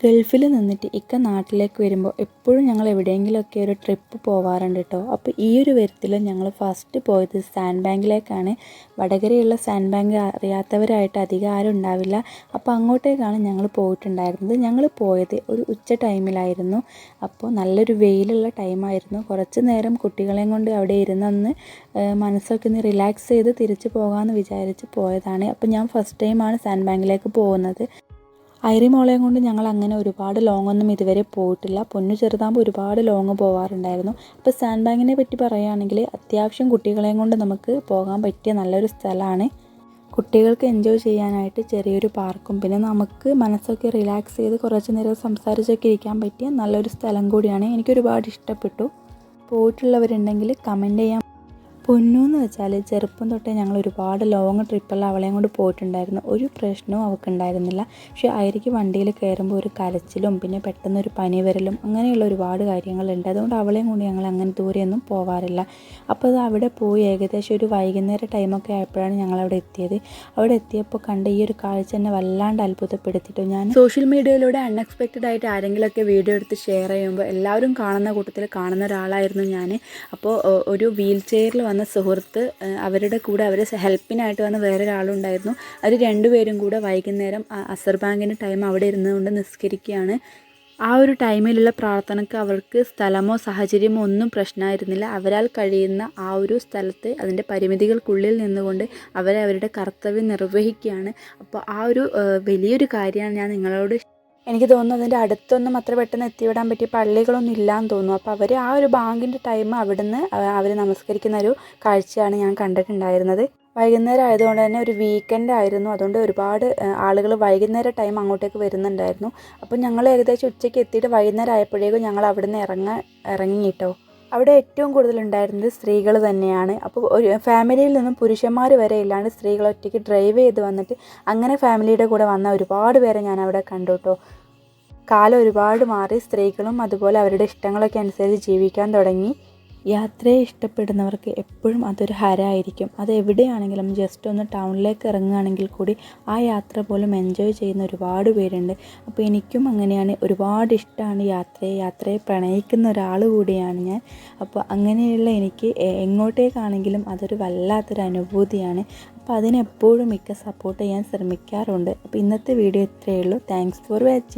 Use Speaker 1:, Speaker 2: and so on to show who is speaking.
Speaker 1: ഗൾഫിൽ നിന്നിട്ട് ഇക്ക നാട്ടിലേക്ക് വരുമ്പോൾ എപ്പോഴും ഞങ്ങൾ എവിടെയെങ്കിലുമൊക്കെ ഒരു ട്രിപ്പ് പോവാറുണ്ട് കേട്ടോ അപ്പോൾ ഈ ഒരു വരത്തിൽ ഞങ്ങൾ ഫസ്റ്റ് പോയത് സാൻഡ് ബാങ്കിലേക്കാണ് വടകരയുള്ള സാൻഡ് ബാങ്ക് അറിയാത്തവരായിട്ട് അധികം ആരും ഉണ്ടാവില്ല. അപ്പോൾ അങ്ങോട്ടേക്കാണ് ഞങ്ങൾ പോയിട്ടുണ്ടായിരുന്നത്. ഞങ്ങൾ പോയത് ഒരു ഉച്ച ടൈമിലായിരുന്നു അപ്പോൾ നല്ലൊരു വെയിലുള്ള ടൈമായിരുന്നു കുറച്ച് നേരം കുട്ടികളെയും കൊണ്ട് അവിടെ ഇരുന്നൊന്ന് മനസ്സൊക്കെ ഒന്ന് റിലാക്സ് ചെയ്ത് തിരിച്ചു പോകാമെന്ന് വിചാരിച്ച് പോയതാണ്. അപ്പോൾ ഞാൻ ഫസ്റ്റ് ടൈമാണ് സാൻഡ് ബാങ്കിലേക്ക് പോകുന്നത്. ഐറി മോളെയും കൊണ്ട് ഞങ്ങൾ അങ്ങനെ ഒരുപാട് ലോങ് ഒന്നും ഇതുവരെ പോയിട്ടില്ല. പൊന്നു ചെറുതാകുമ്പോൾ ഒരുപാട് ലോങ് പോവാറുണ്ടായിരുന്നു. അപ്പോൾ സാൻഡ് ബാങ്കിനെ പറ്റി പറയുകയാണെങ്കിൽ അത്യാവശ്യം കുട്ടികളെയും കൊണ്ട് നമുക്ക് പോകാൻ പറ്റിയ നല്ലൊരു സ്ഥലമാണ്. കുട്ടികൾക്ക് എൻജോയ് ചെയ്യാനായിട്ട് ചെറിയൊരു പാർക്കും. പിന്നെ നമുക്ക് മനസ്സൊക്കെ റിലാക്സ് ചെയ്ത് കുറച്ച് നേരം സംസാരിച്ചൊക്കെ ഇരിക്കാൻ പറ്റിയ നല്ലൊരു സ്ഥലം കൂടിയാണ്. എനിക്ക് ഒരുപാട് ഇഷ്ടപ്പെട്ടു. പോയിട്ടുള്ളവരുണ്ടെങ്കിൽ കമന്റ് ചെയ്യാൻ പൊന്നു എന്ന് വെച്ചാൽ ചെറുപ്പം തൊട്ടേ ഞങ്ങൾ ഒരുപാട് ലോങ് ട്രിപ്പെല്ലാം അവളെയും കൊണ്ട് പോയിട്ടുണ്ടായിരുന്നു. ഒരു പ്രശ്നവും അവൾക്ക് ഉണ്ടായിരുന്നില്ല പക്ഷേ അയരിക്ക് വണ്ടിയിൽ കയറുമ്പോൾ ഒരു കരച്ചിലും പിന്നെ പെട്ടെന്ന് ഒരു പനി വരലും അങ്ങനെയുള്ള ഒരുപാട് കാര്യങ്ങളുണ്ട്. അതുകൊണ്ട് അവളെയും കൊണ്ട് ഞങ്ങൾ അങ്ങനെ ദൂരെയൊന്നും പോവാറില്ല. അപ്പോൾ അത് അവിടെ പോയി ഏകദേശം ഒരു വൈകുന്നേര ടൈമൊക്കെ ആയപ്പോഴാണ് ഞങ്ങൾ അവിടെ എത്തിയത്. അവിടെ എത്തിയപ്പോൾ കണ്ട ഈ ഒരു കാഴ്ച എന്നെ വല്ലാണ്ട് അത്ഭുതപ്പെടുത്തിയിട്ടു ഞാൻ സോഷ്യൽ മീഡിയയിലൂടെ അൺഎക്സ്പെക്റ്റഡ് ആയിട്ട് ആരെങ്കിലുമൊക്കെ വീഡിയോ എടുത്ത് ഷെയർ ചെയ്യുമ്പോൾ എല്ലാവരും കാണുന്ന കൂട്ടത്തിൽ കാണുന്ന ഒരാളായിരുന്നു ഞാൻ അപ്പോൾ ഒരു വീൽ ചെയറിൽ വന്ന സുഹൃത്ത് അവരുടെ കൂടെ അവരെ ഹെൽപ്പിനായിട്ട് വന്ന വേറൊരാളുണ്ടായിരുന്നു. അവർ രണ്ടുപേരും കൂടെ വൈകുന്നേരം അസർ ബാങ്കിന്റെ ടൈം അവിടെ ഇരുന്നുകൊണ്ട് നിസ്കരിക്കുകയാണ്. ആ ഒരു ടൈമിലുള്ള പ്രാർത്ഥനയ്ക്ക് അവർക്ക് സ്ഥലമോ സാഹചര്യമോ ഒന്നും പ്രശ്നമായിരുന്നില്ല. അവരാൽ കഴിയുന്ന ആ ഒരു സ്ഥലത്ത് അതിന്റെ പരിമിതികൾക്കുള്ളിൽ നിന്നുകൊണ്ട് അവരെ അവരുടെ കർത്തവ്യം നിർവഹിക്കുകയാണ്. അപ്പോൾ ആ ഒരു വലിയൊരു കാര്യമാണ് ഞാൻ നിങ്ങളോട് എനിക്ക് തോന്നുന്നു അതിന്റെ അടുത്തൊന്നും അത്ര പെട്ടെന്ന് എത്തിവിടാൻ പറ്റിയ പള്ളികളൊന്നും ഇല്ലാന്ന് തോന്നുന്നു. അപ്പോൾ അവർ ആ ഒരു ബാങ്കിന്റെ ടൈം അവിടുന്ന് അവർ നമസ്കരിക്കുന്ന ഒരു കാഴ്ചയാണ് ഞാൻ കണ്ടിട്ടുണ്ടായിരുന്നത്. വൈകുന്നേരം ആയതുകൊണ്ട് തന്നെ ഒരു വീക്കെൻഡ് ആയിരുന്നു. അതുകൊണ്ട് ഒരുപാട് ആളുകൾ വൈകുന്നേരം ടൈം അങ്ങോട്ടേക്ക് വരുന്നുണ്ടായിരുന്നു. അപ്പോൾ ഞങ്ങൾ ഏകദേശം ഉച്ചയ്ക്ക് എത്തിയിട്ട് വൈകുന്നേരം ആയപ്പോഴേക്കും ഞങ്ങൾ അവിടുന്ന് ഇറങ്ങ ഇറങ്ങി കേട്ടോ അവിടെ ഏറ്റവും കൂടുതൽ ഉണ്ടായിരുന്നത് സ്ത്രീകൾ തന്നെയാണ്. അപ്പോൾ ഒരു ഫാമിലിയിൽ നിന്നും പുരുഷന്മാർ വരെ ഇല്ലാണ്ട് സ്ത്രീകൾ ഒറ്റയ്ക്ക് ഡ്രൈവ് ചെയ്ത് വന്നിട്ട് അങ്ങനെ ഫാമിലിയുടെ കൂടെ വന്ന ഒരുപാട് പേരെ ഞാൻ അവിടെ കണ്ടു കേട്ടോ കാലം ഒരുപാട് മാറി സ്ത്രീകളും അതുപോലെ അവരുടെ ഇഷ്ടങ്ങളൊക്കെ അനുസരിച്ച് ജീവിക്കാൻ തുടങ്ങി. യാത്രയെ ഇഷ്ടപ്പെടുന്നവർക്ക് എപ്പോഴും അതൊരു ഹരമായിരിക്കും. അത് എവിടെയാണെങ്കിലും ജസ്റ്റ് ഒന്ന് ടൗണിലേക്ക് ഇറങ്ങുകയാണെങ്കിൽ കൂടി ആ യാത്ര പോലും എൻജോയ് ചെയ്യുന്ന ഒരുപാട് പേരുണ്ട്. അപ്പോൾ എനിക്കും അങ്ങനെയാണ്. ഒരുപാട് ഇഷ്ടമാണ് യാത്രയെ. യാത്രയെ പ്രണയിക്കുന്ന ഒരാൾ കൂടിയാണ് ഞാൻ. അപ്പോൾ അങ്ങനെയുള്ള എനിക്ക് എങ്ങോട്ടേക്കാണെങ്കിലും അതൊരു വല്ലാത്തൊരു അനുഭൂതിയാണ്. അപ്പോൾ അതിനെപ്പോഴും മിക്ക സപ്പോർട്ട് ചെയ്യാൻ ശ്രമിക്കാറുണ്ട്. അപ്പോൾ ഇന്നത്തെ വീഡിയോ ഇത്രയേ ഉള്ളൂ. Thanks for watching